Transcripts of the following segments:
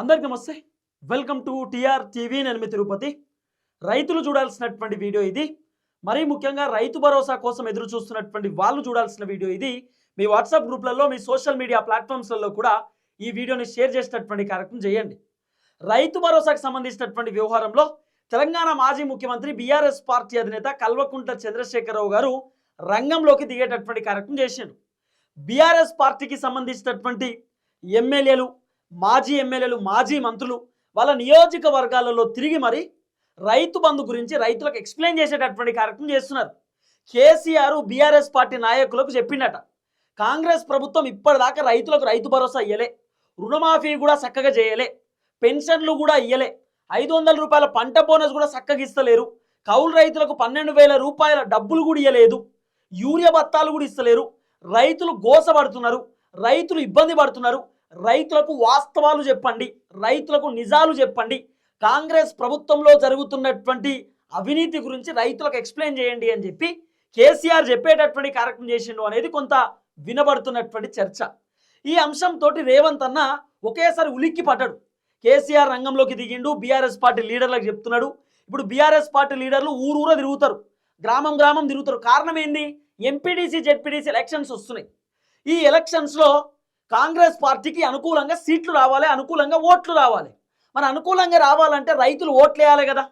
అందరికి నమస్తే. Welcome to TR TV నేను మీ తిరుపతి. రైతులు చూడాల్సినటువంటి వీడియో ఇది. మరీ ముఖ్యంగా రైతు భరోసా కోసం ఎదురు చూస్తున్నటువంటి వాళ్ళు చూడాల్సిన వీడియో ఇది. మీ వాట్సాప్ గ్రూప్లలో మీ సోషల్ మీడియా ప్లాట్ఫామ్స్లలో కూడా ఈ వీడియోని షేర్ చేసేటటువంటి కార్యక్రమం చేయండి. రైతు భరోసాకు సంబంధించినటువంటి వ్యవహారంలో తెలంగాణ మాజీ ముఖ్యమంత్రి బీఆర్ఎస్ పార్టీ అధినేత కల్వకుంట్ల చంద్రశేఖరరావు గారు రంగంలోకి దిగేటటువంటి కార్యక్రమం చేశారు బీఆర్ఎస్ పార్టీకి సంబంధించినటువంటి ఎమ్మెల్యేలు మాజీ ఎమ్మెల్యేలు మాజీ మంత్రులు వాళ్ళ నియోజకవర్గాలలో తిరిగి మరి రైతు బంధు గురించి రైతులకు ఎక్స్ప్లెయిన్ చేసేటటువంటి కార్యక్రమం చేస్తున్నారు. కేసీఆర్ బీఆర్ఎస్ పార్టీ నాయకులకు చెప్పిండట. కాంగ్రెస్ ప్రభుత్వం ఇప్పటిదాకా రైతులకు రైతు భరోసా ఇయ్యలే. రుణమాఫీ కూడా చక్కగా చేయలే. పెన్షన్లు కూడా ఇయ్యలే. ఐదు వందల రూపాయల పంట బోనస్ కూడా చక్కగా ఇస్తలేరు. కౌలు రైతులకు పన్నెండు వేల రూపాయల డబ్బులు కూడా ఇయ్యలేదు. యూరియా బత్తాలు కూడా ఇస్తలేరు. రైతులు గోసపడుతున్నారు. రైతులు ఇబ్బంది పడుతున్నారు. రైతులకు వాస్తవాలు చెప్పండి రైతులకు నిజాలు చెప్పండి. కాంగ్రెస్ ప్రభుత్వంలో జరుగుతున్నటువంటి అవినీతి గురించి రైతులకు ఎక్స్ప్లెయిన్ చేయండి అని చెప్పి కేసీఆర్ చెప్పేటటువంటి కార్యక్రమం చేసిండు అనేది కొంత వినబడుతున్నటువంటి చర్చ. ఈ అంశంతో రేవంత్ అన్న ఒకేసారి ఉలిక్కి పడ్డాడు. కేసీఆర్ రంగంలోకి దిగిండు బీఆర్ఎస్ పార్టీ లీడర్లకు చెప్తున్నాడు. ఇప్పుడు బీఆర్ఎస్ పార్టీ లీడర్లు ఊరూర తిరుగుతారు. గ్రామం గ్రామం తిరుగుతారు. కారణం ఏంది? ఎంపీడీసీ జెడ్పీడీసీ ఎలక్షన్స్ వస్తున్నాయి. ఈ ఎలక్షన్స్లో కాంగ్రెస్ పార్టీకి అనుకూలంగా సీట్లు రావాలి అనుకూలంగా ఓట్లు రావాలి. మన అనుకూలంగా రావాలంటే రైతులు ఓట్లు వేయాలి కదా.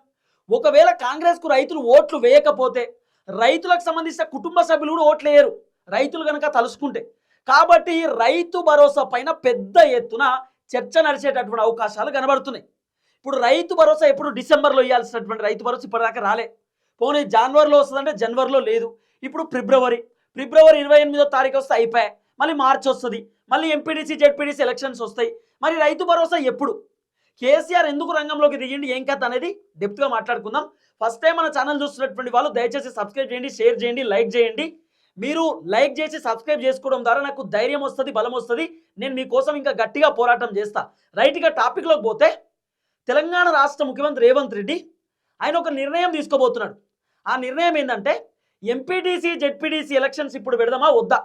ఒకవేళ కాంగ్రెస్కు రైతులు ఓట్లు వేయకపోతే రైతులకు సంబంధించిన కుటుంబ సభ్యులు కూడా ఓట్లు వేయరు. రైతులు కనుక తలుసుకుంటే. కాబట్టి రైతు భరోసా పైన పెద్ద ఎత్తున చర్చ నడిచేటటువంటి అవకాశాలు కనబడుతున్నాయి. ఇప్పుడు రైతు భరోసా ఎప్పుడు డిసెంబర్లో ఇవ్వాల్సినటువంటి రైతు భరోసా ఇప్పటిదాకా రాలే. పోనీ జనవరిలో వస్తుందంటే జనవరిలో లేదు. ఇప్పుడు ఫిబ్రవరి. ఫిబ్రవరి ఇరవై ఎనిమిదో తారీఖు వస్తే అయిపోయాయి. మళ్ళీ మార్చి వస్తుంది. మళ్ళీ ఎంపీడీసీ జెడ్పీడీసీ ఎలక్షన్స్ వస్తాయి. మరి రైతు భరోసా ఎప్పుడు? కేసీఆర్ ఎందుకు రంగంలోకి దిగిండి? ఏం కథ అనేది డెప్త్గా మాట్లాడుకుందాం. ఫస్ట్ టైం మన ఛానల్ చూస్తున్నటువంటి వాళ్ళు దయచేసి సబ్స్క్రైబ్ చేయండి షేర్ చేయండి లైక్ చేయండి. మీరు లైక్ చేసి సబ్స్క్రైబ్ చేసుకోవడం ద్వారా నాకు ధైర్యం వస్తుంది బలం వస్తుంది. నేను మీకోసం ఇంకా గట్టిగా పోరాటం చేస్తా. రైట్గా టాపిక్లోకి పోతే తెలంగాణ రాష్ట్ర ముఖ్యమంత్రి రేవంత్ రెడ్డి ఆయన ఒక నిర్ణయం తీసుకోబోతున్నాడు. ఆ నిర్ణయం ఏంటంటే ఎంపీటీసీ జెడ్పీటీసీ ఎలక్షన్స్ ఇప్పుడు పెడదామా? వద్దా?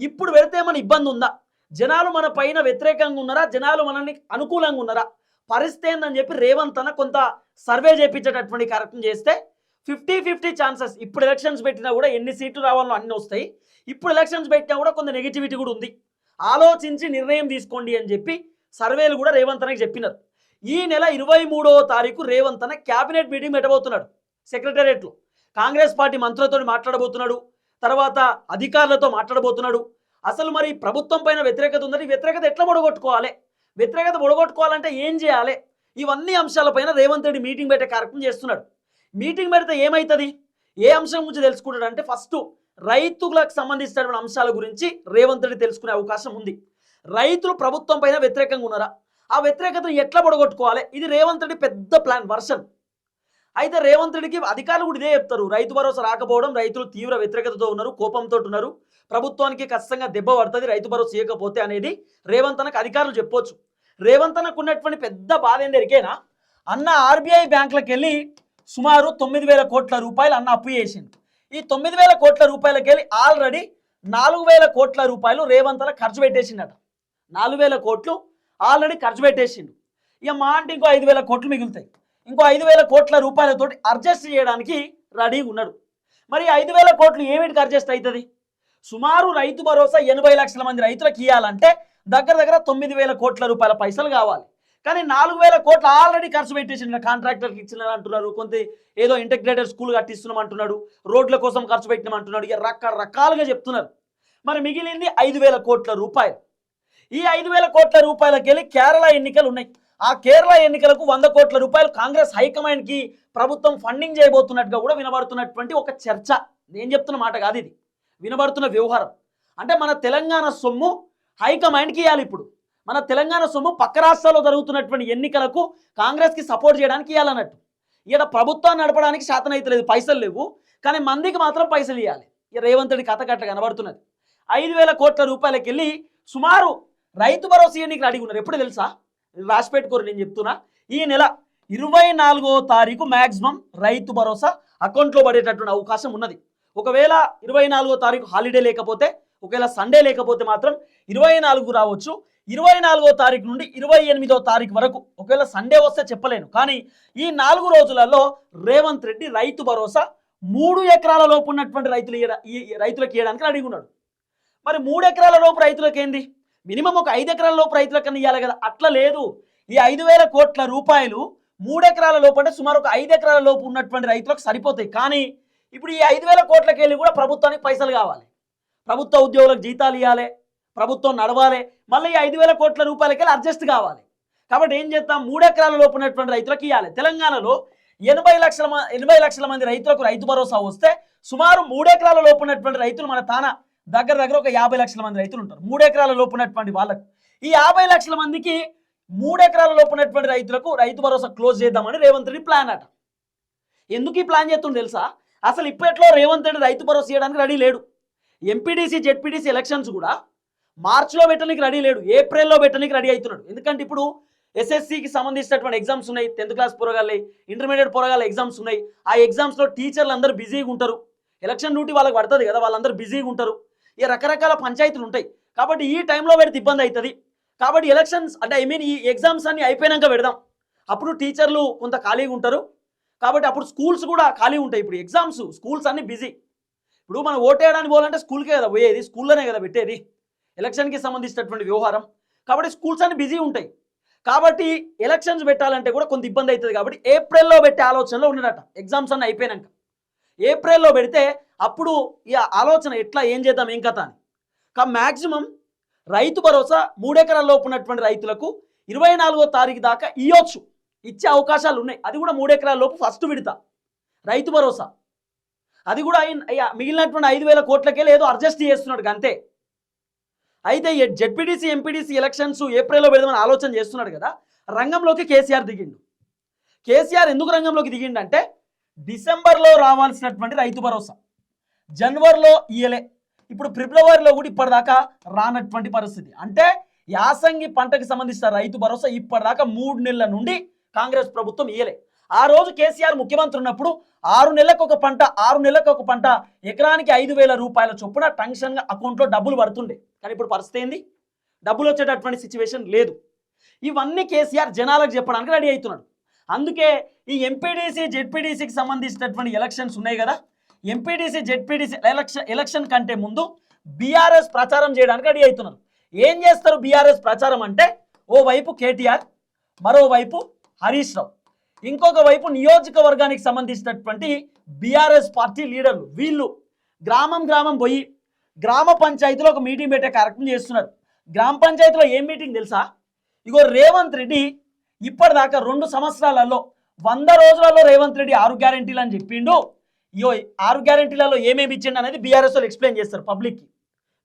ఇప్పుడు పెడితే మన ఇబ్బంది ఉందా? జనాలు మన పైన వ్యతిరేకంగా ఉన్నారా? జనాలు మనల్ని అనుకూలంగా ఉన్నారా? పరిస్థితి ఏందని చెప్పి రేవంత్ అన్న కొంత సర్వే చేయించేటటువంటి కార్యక్రమం చేస్తే ఫిఫ్టీ ఫిఫ్టీ ఛాన్సెస్. ఇప్పుడు ఎలక్షన్స్ పెట్టినా కూడా ఎన్ని సీట్లు రావాలో అన్నీ వస్తాయి. ఇప్పుడు ఎలక్షన్స్ పెట్టినా కూడా కొంత నెగిటివిటీ కూడా ఉంది. ఆలోచించి నిర్ణయం తీసుకోండి అని చెప్పి సర్వేలు కూడా రేవంత్ అన్నకి చెప్పినారు. ఈ నెల ఇరవై మూడవ తారీఖు రేవంత్ అన్న క్యాబినెట్ మీటింగ్ పెట్టబోతున్నాడు. సెక్రటేరియట్లో. కాంగ్రెస్ పార్టీ మంత్రులతో మాట్లాడబోతున్నాడు. తర్వాత అధికారులతో మాట్లాడబోతున్నాడు. అసలు మరి ప్రభుత్వం పైన వ్యతిరేకత ఉందని వ్యతిరేకత ఎట్లా పొడగొట్టుకోవాలి వ్యతిరేకత పొడగొట్టుకోవాలంటే ఏం చేయాలి? ఇవన్నీ అంశాలపైన రేవంత్ రెడ్డి మీటింగ్ పెట్టే కార్యక్రమం చేస్తున్నాడు. మీటింగ్ పెడితే ఏమవుతుంది ఏ అంశం గురించి తెలుసుకుంటాడు అంటే ఫస్ట్ రైతులకు సంబంధించినటువంటి అంశాల గురించి రేవంత్ రెడ్డి తెలుసుకునే అవకాశం ఉంది. రైతులు ప్రభుత్వం పైన వ్యతిరేకంగా ఉన్నారా? ఆ వ్యతిరేకతను ఎట్లా పొడగొట్టుకోవాలి ఇది రేవంత్ రెడ్డి పెద్ద ప్లాన్ వర్షన్. అయితే రేవంత్ రెడ్డికి అధికారులు కూడా ఇదే చెప్తారు. రైతు భరోసా రాకపోవడం రైతులు తీవ్ర వ్యతిరేకతతో ఉన్నారు కోపంతో ఉన్నారు. ప్రభుత్వానికి ఖచ్చితంగా దెబ్బ పడుతుంది రైతు భరోసా ఇవ్వకపోతే అనేది రేవంత్ అన్నకు అధికారులు చెప్పొచ్చు. రేవంత్ అన్నకు ఉన్నటువంటి పెద్ద బాధ ఏంది ఎరికేనా అన్న ఆర్బీఐ బ్యాంకులకు వెళ్ళి సుమారు తొమ్మిది వేల కోట్ల రూపాయలు అన్న అప్పు చేసింది ఈ తొమ్మిది వేల కోట్ల రూపాయలకి వెళ్ళి ఆల్రెడీ నాలుగు వేల కోట్ల రూపాయలు రేవంత్ అన్న ఖర్చు పెట్టేసిండట. నాలుగు వేల కోట్లు ఆల్రెడీ ఖర్చు పెట్టేసిండు. ఇక మా అంటే ఇంకో ఐదు వేల కోట్లు మిగులుతాయి. ఇంకో ఐదు వేల కోట్ల రూపాయలతో అడ్జస్ట్ చేయడానికి రెడీగా ఉన్నాడు. మరి ఐదు వేల కోట్లు ఏమిటికి అడ్జస్ట్ అవుతుంది సుమారు రైతు భరోసా ఎనభై లక్షల మంది రైతులకు ఇవ్వాలంటే దగ్గర దగ్గర తొమ్మిది వేల కోట్ల రూపాయల పైసలు కావాలి. కానీ నాలుగు వేల కోట్లు ఆల్రెడీ ఖర్చు పెట్టేసిన కాంట్రాక్టర్కి ఇచ్చిన అంటున్నారు కొంత ఏదో ఇంటగ్రేటెడ్ స్కూల్ కట్టిస్తున్నాం అంటున్నాడు రోడ్ల కోసం ఖర్చు పెట్టినాం అంటున్నాడు ఇక రకరకాలుగా చెప్తున్నారు. మరి మిగిలింది ఐదు వేల కోట్ల రూపాయలు. ఈ ఐదు వేల కోట్ల రూపాయలకి వెళ్ళి కేరళ ఎన్నికలు ఉన్నాయి. ఆ కేరళ ఎన్నికలకు వంద కోట్ల రూపాయలు కాంగ్రెస్ హైకమాండ్కి ప్రభుత్వం ఫండింగ్ చేయబోతున్నట్టుగా కూడా వినబడుతున్నటువంటి ఒక చర్చ. నేను చెప్తున్న మాట కాదు ఇది. వినబడుతున్న వ్యవహారం. అంటే మన తెలంగాణ సొమ్ము హైకమాండ్కి ఇవ్వాలి ఇప్పుడు. మన తెలంగాణ సొమ్ము పక్క రాష్ట్రాల్లో జరుగుతున్నటువంటి ఎన్నికలకు కాంగ్రెస్కి సపోర్ట్ చేయడానికి ఇవ్వాలన్నట్టు ఇక్కడ ప్రభుత్వాన్ని నడపడానికి శాతం అయితే లేదు పైసలు లేవు. కానీ మందికి మాత్రం పైసలు ఇవ్వాలి ఇక రేవంతుడి కథ కట్ట కనబడుతున్నది. ఐదు వేల కోట్ల రూపాయలకి వెళ్ళి సుమారు రైతు భరోసా ఎన్నికలు అడిగి ఉన్నారు. ఎప్పుడు తెలుసా? రాసి పెట్టుకోరు నేను చెప్తున్నా. ఈ నెల ఇరవై నాలుగో తారీఖు మ్యాక్సిమం రైతు భరోసా అకౌంట్లో పడేటటువంటి అవకాశం ఉన్నది. ఒకవేళ ఇరవై నాలుగో తారీఖు హాలిడే లేకపోతే ఒకవేళ సండే లేకపోతే మాత్రం ఇరవై నాలుగు రావచ్చు. ఇరవై నాలుగో తారీఖు నుండి ఇరవై ఎనిమిదో తారీఖు వరకు ఒకవేళ సండే వస్తే చెప్పలేను. కానీ ఈ నాలుగు రోజులలో రేవంత్ రెడ్డి రైతు భరోసా మూడు ఎకరాల లోపు ఉన్నటువంటి రైతులు ఈ ఈ రైతులకు ఇవ్వడానికి అడిగి ఉన్నాడు. మరి మూడు ఎకరాల లోపు రైతులకు ఏంది? మినిమం ఒక ఐదు ఎకరాల లోపు రైతులకన్నా ఇవ్వాలి కదా. అట్లా లేదు. ఈ ఐదు వేల కోట్ల రూపాయలు మూడు ఎకరాల లోపు అంటే సుమారు ఒక ఐదు ఎకరాల లోపు ఉన్నటువంటి రైతులకు సరిపోతాయి. కానీ ఇప్పుడు ఈ ఐదు వేల కోట్లకి వెళ్ళి కూడా ప్రభుత్వానికి పైసలు కావాలి. ప్రభుత్వ ఉద్యోగులకు జీతాలు ఇవ్వాలి ప్రభుత్వం నడవాలి. మళ్ళీ ఈ ఐదు వేల కోట్ల రూపాయలకి వెళ్ళి అడ్జస్ట్ కావాలి. కాబట్టి ఏం చేస్తాం? మూడు ఎకరాల లోపు ఉన్నటువంటి రైతులకు ఇవ్వాలి తెలంగాణలో ఎనభై లక్షల ఎనభై లక్షల మంది రైతులకు రైతు భరోసా వస్తే సుమారు మూడు ఎకరాల లోపు ఉన్నటువంటి రైతులు మన తాన దగ్గర దగ్గర ఒక యాభై లక్షల మంది రైతులు ఉంటారు. మూడు ఎకరాల లోపునటువంటి వాళ్ళకు. ఈ యాభై లక్షల మందికి మూడు ఎకరాల లోపునటువంటి రైతులకు రైతు భరోసా క్లోజ్ చేద్దామని రేవంత్ రెడ్డి ప్లాన్ అట. ఎందుకు ఈ ప్లాన్ చేస్తుండే తెలుసా? అసలు ఇప్పట్లో రేవంత్ రెడ్డి రైతు భరోసా చేయడానికి రెడీ లేడు. ఎంపీడీసీ జెడ్పీడీసీ ఎలక్షన్స్ కూడా మార్చిలో పెట్టడానికి రెడీ లేడు. ఏప్రిల్లో పెట్టడానికి రెడీ అవుతున్నాడు. ఎందుకంటే ఇప్పుడు ఎస్ఎస్సికి సంబంధించినటువంటి ఎగ్జామ్స్ ఉన్నాయి. టెన్త్ క్లాస్ పోరగాలి ఇంటర్మీడియట్ పోరగాళ్ళ ఎగ్జామ్స్ ఉన్నాయి. ఆ ఎగ్జామ్స్లో టీచర్లు అందరూ బిజీగా ఉంటారు. ఎలక్షన్ డ్యూటీ వాళ్ళకి పడుతుంది కదా వాళ్ళందరూ బిజీగా ఉంటారు. ఈ రకరకాల పంచాయతీలు ఉంటాయి. కాబట్టి ఈ టైంలో పెడితే ఇబ్బంది అవుతుంది కాబట్టి ఎలక్షన్స్ అంటే ఐ మీన్ ఈ ఎగ్జామ్స్ అన్ని అయిపోయినాక పెడదాం. అప్పుడు టీచర్లు కొంత ఖాళీగా ఉంటారు. కాబట్టి అప్పుడు స్కూల్స్ కూడా ఖాళీ ఉంటాయి. ఇప్పుడు ఎగ్జామ్స్ స్కూల్స్ అన్ని బిజీ ఇప్పుడు మనం ఓటేయడానికి పోవాలంటే స్కూల్కే కదా పోయేది. స్కూల్లోనే కదా పెట్టేది. ఎలక్షన్కి సంబంధించినటువంటి వ్యవహారం. కాబట్టి స్కూల్స్ అన్ని బిజీ ఉంటాయి. కాబట్టి ఎలక్షన్స్ పెట్టాలంటే కూడా కొంత ఇబ్బంది అవుతుంది. కాబట్టి ఏప్రిల్లో పెట్టే ఆలోచనలో ఉన్నాడట ఎగ్జామ్స్ అన్ని అయిపోయినాక. ఏప్రిల్లో పెడితే అప్పుడు ఈ ఆలోచన ఎట్లా ఏం చేద్దాం ఏం కథ అని. కా మ్యాక్సిమం రైతు భరోసా మూడెకరాల్లోపు ఉన్నటువంటి రైతులకు ఇరవై నాలుగో తారీఖు దాకా ఇవ్వచ్చు ఇచ్చే అవకాశాలు ఉన్నాయి. అది కూడా మూడెకరాల లోపు ఫస్ట్ విడత. రైతు భరోసా. అది కూడా అయ్యా, మిగిలినటువంటి ఐదు వేల కోట్లకే లేదో అడ్జస్ట్ చేస్తున్నాడు అంతే. అయితే జెడ్పీటీసీ ఎంపీటీసీ ఎలక్షన్స్ ఏప్రిల్లో పెడదామని ఆలోచన చేస్తున్నాడు కదా రంగంలోకి కేసీఆర్ దిగిండు. కేసీఆర్ ఎందుకు రంగంలోకి దిగిండంటే డిసెంబర్లో రావాల్సినటువంటి రైతు భరోసా. జనవరిలో ఇయలే ఇప్పుడు ఫిబ్రవరిలో కూడా ఇప్పటిదాకా రానటువంటి పరిస్థితి. అంటే యాసంగి పంటకు సంబంధించిన రైతు భరోసా ఇప్పటిదాకా మూడు నెలల నుండి కాంగ్రెస్ ప్రభుత్వం ఇయలే ఆ రోజు కేసీఆర్ ముఖ్యమంత్రి ఉన్నప్పుడు ఆరు నెలలకు ఒక పంట ఆరు నెలలకు ఒక పంట ఎకరానికి ఐదు వేల రూపాయల చొప్పున టెన్షన్గా అకౌంట్లో డబ్బులు పడుతుండే. కానీ ఇప్పుడు పరిస్థితి ఏంది? డబ్బులు వచ్చేటటువంటి సిచ్యువేషన్ లేదు. ఇవన్నీ కేసీఆర్ జనాలకు చెప్పడానికి రెడీ అవుతున్నాడు. అందుకే ఈ ఎంపీడీసీ జెడ్పీడీసీకి సంబంధించినటువంటి ఎలక్షన్స్ ఉన్నాయి కదా. ఎంపీడీసీ జెడ్పీడీసీ ఎలక్షన్ ఎలక్షన్ కంటే ముందు బీఆర్ఎస్ ప్రచారం చేయడానికి రెడీ అవుతున్నారు. ఏం చేస్తారు బీఆర్ఎస్ ప్రచారం అంటే ఓవైపు కేటీఆర్ మరోవైపు హరీష్ రావు. ఇంకొక వైపు నియోజకవర్గానికి సంబంధించినటువంటి బీఆర్ఎస్ పార్టీ లీడర్లు వీళ్ళు. గ్రామం గ్రామం పోయి గ్రామ పంచాయతీలో ఒక మీటింగ్ పెట్టే కార్యక్రమం చేస్తున్నారు. గ్రామ పంచాయతీలో ఏం మీటింగ్ తెలుసా? ఇగో రేవంత్ రెడ్డి ఇప్పటిదాకా రెండు సంవత్సరాలలో వంద రోజులలో రేవంత్ రెడ్డి ఆరు గ్యారెంటీలు అని చెప్పిండు. ఇయో ఆరు గ్యారెంటీలలో ఏమేమి ఇచ్చిండు అనేది బీఆర్ఎస్ వాళ్ళు ఎక్స్ప్లెయిన్ చేస్తారు పబ్లిక్కి.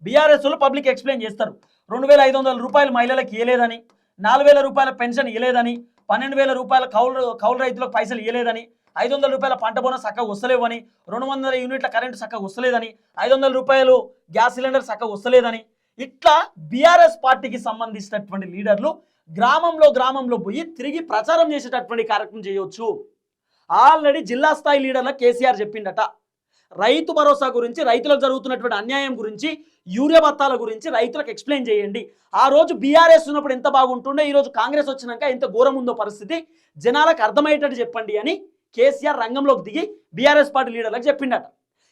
బీఆర్ఎస్ వాళ్ళు పబ్లిక్ ఎక్స్ప్లెయిన్ చేస్తారు. రెండు వేల ఐదు వందల రూపాయలు మహిళలకు ఇవ్వలేదని నాలుగు వేల రూపాయల పెన్షన్ ఇవ్వలేదని పన్నెండు వేల రూపాయల కౌలు కౌలు రైతులకు పైసలు ఇవ్వలేదని ఐదు వందల రూపాయల పంట బోనస్ చక్కగా వస్తలేవని రెండు వందల యూనిట్ల కరెంటు చక్కగా వస్తలేదని ఐదు వందల రూపాయలు గ్యాస్ సిలిండర్ చక్కగా వస్తలేదని ఇట్లా బీఆర్ఎస్ పార్టీకి సంబంధించినటువంటి లీడర్లు గ్రామంలో గ్రామంలో పోయి తిరిగి ప్రచారం చేసేటటువంటి కార్యక్రమం చేయవచ్చు ఆల్రెడీ జిల్లా స్థాయి లీడర్ల కేసీఆర్ చెప్పిండట. రైతు భరోసా గురించి రైతులకు జరుగుతున్నటువంటి అన్యాయం గురించి యూరియా బత్తాల గురించి రైతులకు ఎక్స్ప్లెయిన్ చేయండి. ఆ రోజు బీఆర్ఎస్ ఉన్నప్పుడు ఎంత బాగుంటుండే ఈరోజు కాంగ్రెస్ వచ్చినాక ఎంత ఘోరం ఉందో పరిస్థితి జనాలకు అర్థమయ్యేటట్టు చెప్పండి అని కేసీఆర్ రంగంలోకి దిగి బీఆర్ఎస్ పార్టీ లీడర్లకు చెప్పిండట.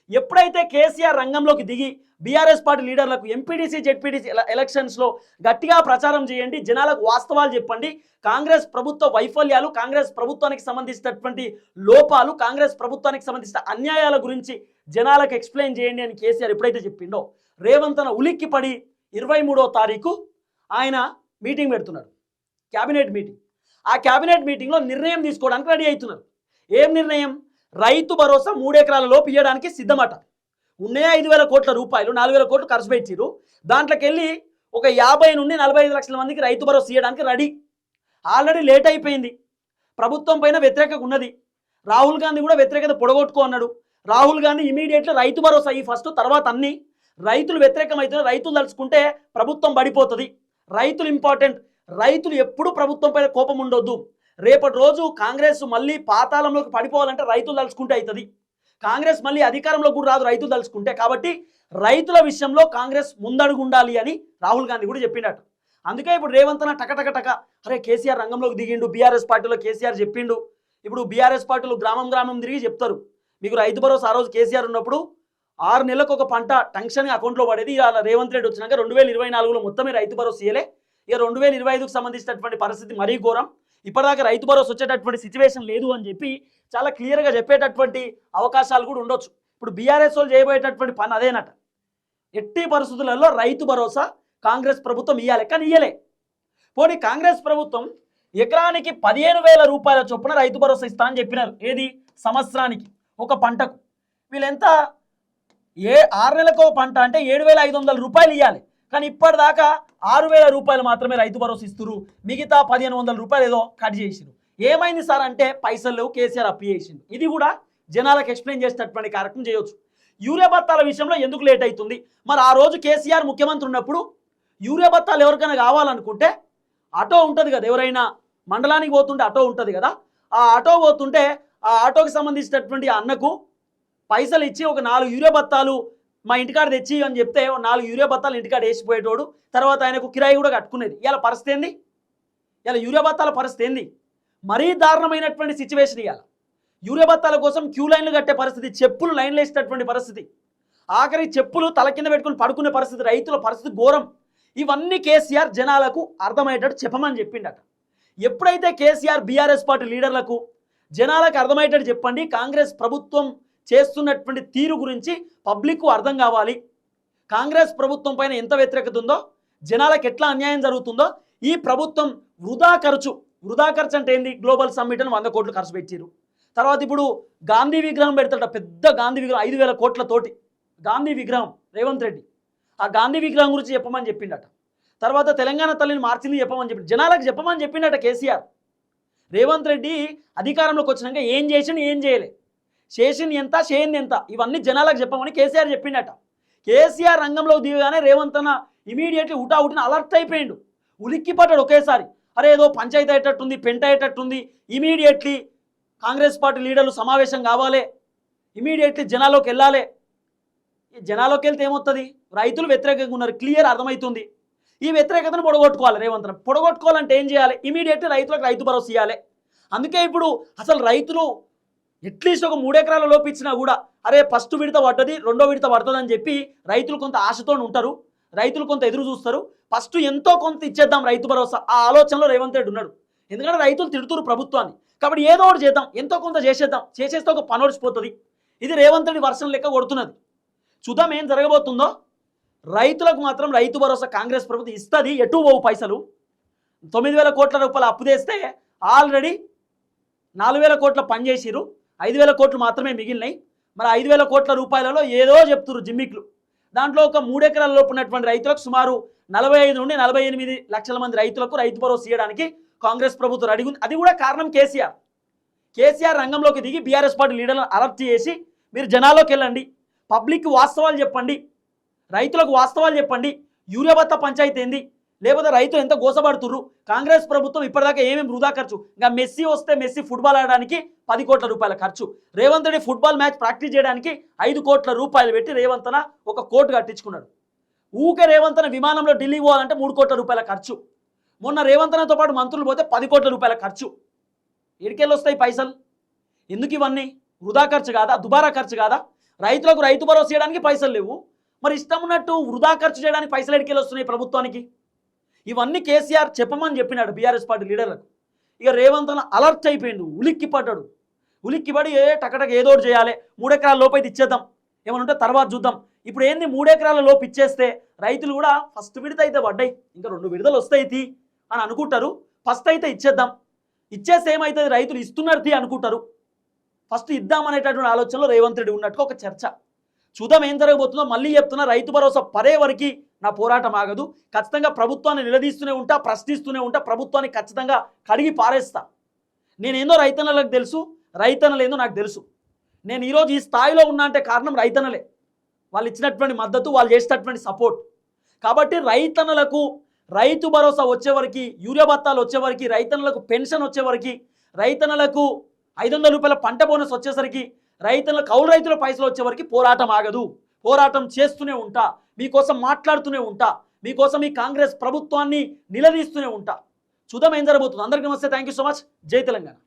ఎప్పుడైతే కేసీఆర్ రంగంలోకి దిగి బీఆర్ఎస్ పార్టీ లీడర్లకు ఎంపీడీసీ జెడ్పీడీసీ ఎలక్షన్స్లో గట్టిగా ప్రచారం చేయండి జనాలకు వాస్తవాలు చెప్పండి. కాంగ్రెస్ ప్రభుత్వ వైఫల్యాలు కాంగ్రెస్ ప్రభుత్వానికి సంబంధించినటువంటి లోపాలు కాంగ్రెస్ ప్రభుత్వానికి సంబంధించిన అన్యాయాల గురించి జనాలకు ఎక్స్ప్లెయిన్ చేయండి అని కేసీఆర్ ఎప్పుడైతే చెప్పిండో. రేవంత్ అన్న ఉలిక్కి పడి ఇరవై మూడో తారీఖు ఆయన మీటింగ్ పెడుతున్నాడు. Cabinet meeting. ఆ క్యాబినెట్ మీటింగ్లో నిర్ణయం తీసుకోవడానికి రెడీ అవుతున్నారు. ఏం నిర్ణయం? రైతు భరోసా మూడెకరాల లోపు ఇవ్వడానికి సిద్ధమట. ఉన్నే ఐదు వేల కోట్ల రూపాయలు నాలుగు వేల కోట్లు ఖర్చు పెట్టిరు. దాంట్లోకి వెళ్ళి ఒక యాభై నుండి నలభై ఐదు లక్షల మందికి రైతు భరోసా ఇవ్వడానికి రెడీ. ఆల్రెడీ లేట్ అయిపోయింది. ప్రభుత్వం పైన వ్యతిరేకత ఉన్నది. రాహుల్ గాంధీ కూడా వ్యతిరేకత పొడగొట్టుకో అన్నాడు. రాహుల్ గాంధీ ఇమీడియట్లీ రైతు భరోసా ఈ ఫస్ట్ తర్వాత అన్ని. రైతులు వ్యతిరేకమవుతున్నారు రైతులు తలుచుకుంటే ప్రభుత్వం పడిపోతుంది. రైతులు ఇంపార్టెంట్. రైతులు ఎప్పుడూ ప్రభుత్వం పైన కోపం ఉండొద్దు. రేపటి రోజు కాంగ్రెస్ మళ్ళీ పాతాళంలోకి పడిపోవాలంటే రైతులు తలుచుకుంటే అవుతుంది. కాంగ్రెస్ మళ్ళీ అధికారంలో కూడా రాదు రైతులు తలుచుకుంటే. కాబట్టి రైతుల విషయంలో కాంగ్రెస్ ముందడుగు ఉండాలి అని రాహుల్ గాంధీ కూడా చెప్పినట్టు. అందుకే ఇప్పుడు రేవంత్ అన్న టక అరే కేసీఆర్ రంగంలోకి దిగిండు బీఆర్ఎస్ పార్టీలో కేసీఆర్ చెప్పిండు. ఇప్పుడు బీఆర్ఎస్ పార్టీలు గ్రామం గ్రామం తిరిగి చెప్తారు. మీకు రైతు భరోసా ఆ రోజు కేసీఆర్ ఉన్నప్పుడు ఆరు నెలలకు ఒక పంట టెన్షన్ అకౌంట్లో పడేది. ఇలా రేవంత్ రెడ్డి వచ్చినాక రెండు వేల ఇరవై నాలుగులో మొత్తమే రైతు భరోసా ఇయ్యలే. ఇక రెండు వేల ఇరవై ఐదుకు సంబంధించినటువంటి పరిస్థితి మరీ ఘోరం. ఇప్పటిదాకా రైతు భరోసా వచ్చేటటువంటి సిచ్యువేషన్ లేదు అని చెప్పి చాలా క్లియర్గా చెప్పేటటువంటి అవకాశాలు కూడా ఉండొచ్చు. ఇప్పుడు బీఆర్ఎస్ వాళ్ళు చేయబోయేటటువంటి పని అదేనట. ఎట్టి పరిస్థితులలో రైతు భరోసా కాంగ్రెస్ ప్రభుత్వం ఇయ్యాలి. కానీ ఇయ్యలే. పోనీ కాంగ్రెస్ ప్రభుత్వం ఎకరానికి పదిహేను వేల రూపాయల చొప్పున రైతు భరోసా ఇస్తా అని చెప్పినారు. ఏది? సంవత్సరానికి. ఒక పంటకు. వీళ్ళెంత? ఏ ఆరు నెలలకు పంట అంటే ఏడు వేల ఐదు వందల రూపాయలు ఇవ్వాలి కానీ ఇప్పటిదాకా ఆరు వేల రూపాయలు మాత్రమే రైతు భరోసా ఇస్తురు మిగతా పదిహేను వందల రూపాయలు ఏదో కట్ చేసిరు ఏమైంది సార్ అంటే పైసలు లేవు కేసీఆర్ అప్పు చేసిండు. ఇది కూడా జనాలకు ఎక్స్ప్లెయిన్ చేసేటటువంటి కార్యక్రమం చేయొచ్చు. యూరియా బత్తాల విషయంలో ఎందుకు లేట్ అవుతుంది? మరి ఆ రోజు కేసీఆర్ ముఖ్యమంత్రి ఉన్నప్పుడు యూరియా బత్తాలు ఎవరికైనా కావాలనుకుంటే ఆటో ఉంటుంది కదా ఎవరైనా మండలానికి పోతుంటే ఆటో ఉంటుంది కదా ఆ ఆటో పోతుంటే ఆ ఆటోకి సంబంధించినటువంటి అన్నకు పైసలు ఇచ్చి ఒక నాలుగు యూరియా బత్తాలు మా ఇంటికాడ తెచ్చి అని చెప్తే నాలుగు యూరియా బత్తాలు ఇంటికాడ వేసిపోయేటోడు. తర్వాత ఆయనకు కిరాయి కూడా కట్టుకునేది. ఇలా పరిస్థితి ఏంది? ఇలా యూరియా బత్తాల పరిస్థితి ఏంది? మరీ దారుణమైనటువంటి సిచ్యువేషన్ ఇవాళ. యూరియా బత్తాల కోసం క్యూ లైన్లు కట్టే పరిస్థితి చెప్పులు లైన్లు వేసేటటువంటి పరిస్థితి. ఆఖరి చెప్పులు తల కింద పెట్టుకుని పడుకునే పరిస్థితి రైతుల పరిస్థితి ఘోరం. ఇవన్నీ కేసీఆర్ జనాలకు అర్థమయ్యేటట్టు చెప్పమని చెప్పిండట. ఎప్పుడైతే కేసీఆర్ బీఆర్ఎస్ పార్టీ లీడర్లకు జనాలకు అర్థమయ్యేటట్టు చెప్పండి కాంగ్రెస్ ప్రభుత్వం చేస్తున్నటువంటి తీరు గురించి పబ్లిక్కు అర్థం కావాలి. కాంగ్రెస్ ప్రభుత్వం పైన ఎంత వ్యతిరేకత ఉందో జనాలకు ఎట్లా అన్యాయం జరుగుతుందో ఈ ప్రభుత్వం వృధా ఖర్చు వృధా ఖర్చు అంటే ఏంది? గ్లోబల్ సమ్మిట్ అని వంద కోట్లు ఖర్చు పెట్టారు తర్వాత ఇప్పుడు గాంధీ విగ్రహం పెడతాడ పెద్ద గాంధీ విగ్రహం ఐదు వేల కోట్లతోటి గాంధీ విగ్రహం రేవంత్ రెడ్డి. ఆ గాంధీ విగ్రహం గురించి చెప్పమని చెప్పిండట. తర్వాత తెలంగాణ తల్లిని మార్చింది చెప్పమని చెప్పి జనాలకు చెప్పమని చెప్పిండట కేసీఆర్. రేవంత్ రెడ్డి అధికారంలోకి వచ్చినాక ఏం చేసిండు ఏం చేయలే. చేసింది ఎంత చేయింది ఎంత? ఇవన్నీ జనాలకు చెప్పమని కేసీఆర్ చెప్పిండట. కేసీఆర్ రంగంలో దిగగానే రేవంత్ అన్న ఇమీడియట్లీ ఉటా ఉటిన అలర్ట్ అయిపోయిండు. ఉలిక్కిపడ్డాడు ఒకేసారి. అరే ఏదో పంచాయతీ అయ్యేటట్టుంది పెంట అయ్యేటట్టుంది. ఇమీడియట్లీ కాంగ్రెస్ పార్టీ లీడర్లు సమావేశం కావాలి. ఇమీడియట్లీ జనాల్లోకి వెళ్ళాలి. జనాల్లోకి వెళ్తే ఏమవుతుంది రైతులు వ్యతిరేకంగా ఉన్నారు. క్లియర్ అర్థమవుతుంది. ఈ వ్యతిరేకతను పొడగొట్టుకోవాలి రేవంత్ పొడగొట్టుకోవాలంటే ఏం చేయాలి? ఇమీడియట్లీ రైతులకు రైతు భరోసా ఇవ్వాలి అందుకే ఇప్పుడు అసలు రైతులు అట్లీస్ట్ ఒక మూడు ఎకరాల లోపు ఇచ్చినా కూడా అరే ఫస్ట్ విడత పడ్డది రెండో విడత పడుతుంది అని చెప్పి రైతులు కొంత ఆశతో ఉంటారు. రైతులు కొంత ఎదురు చూస్తారు. ఫస్ట్ ఎంతో కొంత ఇచ్చేద్దాం రైతు భరోసా. ఆ ఆలోచనలో రేవంత్ రెడ్డి ఉన్నాడు. ఎందుకంటే రైతులు తిడుతురు ప్రభుత్వాన్ని. కాబట్టి ఏదో ఒకటి చేద్దాం. ఎంతో కొంత చేసేద్దాం. చేసేస్తే ఒక పని ఒడిచిపోతుంది ఇది రేవంత్ రెడ్డి వర్షం లెక్క కొడుతున్నది. చూద్దాం ఏం జరగబోతుందో. రైతులకు మాత్రం రైతు భరోసా కాంగ్రెస్ ప్రభుత్వం ఇస్తుంది. ఎటు పోవు పైసలు. తొమ్మిది వేల కోట్ల రూపాయలు అప్పు చేస్తే ఆల్రెడీ నాలుగు వేల కోట్ల పని చేసిరు ఐదు వేల కోట్లు మాత్రమే మిగిలినాయి. మరి ఐదు వేల కోట్ల రూపాయలలో ఏదో చెప్తున్నారు జిమ్మిక్లు. దాంట్లో ఒక మూడెకరాల లోపు ఉన్నటువంటి రైతులకు సుమారు నలభై ఐదు నుండి నలభై ఎనిమిది లక్షల మంది రైతులకు రైతు భరోసా ఇవ్వడానికి కాంగ్రెస్ ప్రభుత్వం రెడీ ఉంది. అది కూడా కారణం కేసీఆర్. కేసీఆర్ రంగంలోకి దిగి బీఆర్ఎస్ పార్టీ లీడర్లను అలర్ట్ చేసి మీరు జనాల్లోకి వెళ్ళండి పబ్లిక్ వాస్తవాలు చెప్పండి రైతులకు వాస్తవాలు చెప్పండి యూరియా బత్త పంచాయతీ ఏంది? లేకపోతే రైతు ఎంత గోసపడుతుర్రు? కాంగ్రెస్ ప్రభుత్వం ఇప్పటిదాకా ఏమేమి వృధా ఖర్చు? ఇంకా మెస్సీ వస్తే మెస్సీ ఫుట్బాల్ ఆడడానికి పది కోట్ల రూపాయల ఖర్చు. Revanth Reddy football match practice చేయడానికి ఐదు కోట్ల రూపాయలు పెట్టి రేవంతన ఒక కోర్టు కట్టించుకున్నాడు. ఊకే రేవంతన విమానంలో ఢిల్లీ పోవాలంటే మూడు కోట్ల రూపాయల ఖర్చు. మొన్న రేవంతనతో పాటు మంత్రులు పోతే పది కోట్ల రూపాయల ఖర్చు. ఎడికెళ్ళి వస్తాయి పైసలు? ఎందుకు ఇవన్నీ? వృధా ఖర్చు కాదా? దుబారా ఖర్చు కాదా? రైతులకు రైతు భరోసా చేయడానికి పైసలు లేవు. మరి ఇష్టం ఉన్నట్టు వృధా ఖర్చు చేయడానికి పైసలు ఎడికెళ్ళి వస్తున్నాయి ప్రభుత్వానికి? ఇవన్నీ కేసీఆర్ చెప్పమని చెప్పినాడు బీఆర్ఎస్ పార్టీ లీడర్లకు. ఇక రేవంత్ అన్న అలర్ట్ అయిపోయిండు ఉలిక్కి పడ్డాడు ఉలిక్కి పడి ఏ టకటక ఏదో ఒకటి చేయాలి మూడెకరాల లోపు అయితే ఇచ్చేద్దాం ఏమైనా ఉంటే తర్వాత చూద్దాం. ఇప్పుడు ఏంది మూడెకరాల లోపు ఇచ్చేస్తే రైతులు కూడా ఫస్ట్ విడత అయితే పడ్డాయి ఇంకా రెండు విడతలు వస్తాయి అని అనుకుంటారు ఫస్ట్ అయితే ఇచ్చేద్దాం. ఇచ్చేస్తే ఏమవుతుంది రైతులు ఇస్తున్నారు తీ అనుకుంటారు. ఫస్ట్ ఇద్దామనేటటువంటి ఆలోచనలో రేవంత్ రెడ్డి ఉన్నట్టుగా ఒక చర్చ. చూద్దాం ఏం జరగబోతుందో మళ్ళీ చెప్తున్నా రైతు భరోసా పరే వరకు నా పోరాటం ఆగదు. ఖచ్చితంగా ప్రభుత్వాన్ని నిలదీస్తూనే ఉంటా ప్రశ్నిస్తూనే ఉంటా ప్రభుత్వాన్ని ఖచ్చితంగా కడిగి పారేస్తా. నేనేందో రైతన్నలకు తెలుసు రైతన్నలేందో నాకు తెలుసు. నేను ఈరోజు ఈ స్థాయిలో ఉన్నా అంటే కారణం రైతన్నలే. వాళ్ళు ఇచ్చినటువంటి మద్దతు వాళ్ళు చేసినటువంటి సపోర్ట్. కాబట్టి రైతన్నలకు రైతు భరోసా వచ్చేవరకు యూరియా బత్తాలు వచ్చేవరకు రైతన్నలకు పెన్షన్ వచ్చేవరకు రైతన్నలకు ఐదు వందల రూపాయల పంట బోనస్ వచ్చేసరికి రైతుల కౌలు రైతుల పైసలు వచ్చేవరకు పోరాటం ఆగదు. పోరాటం చేస్తూనే ఉంటా. మీకోసం మాట్లాడుతూనే ఉంటా. మీకోసం ఈ కాంగ్రెస్ ప్రభుత్వాన్ని నిలదీస్తూనే ఉంటా. చూద్దాం ఏం జరగబోతుంది. అందరికీ నమస్తే. థ్యాంక్ యూ సో మచ్ జై తెలంగాణ.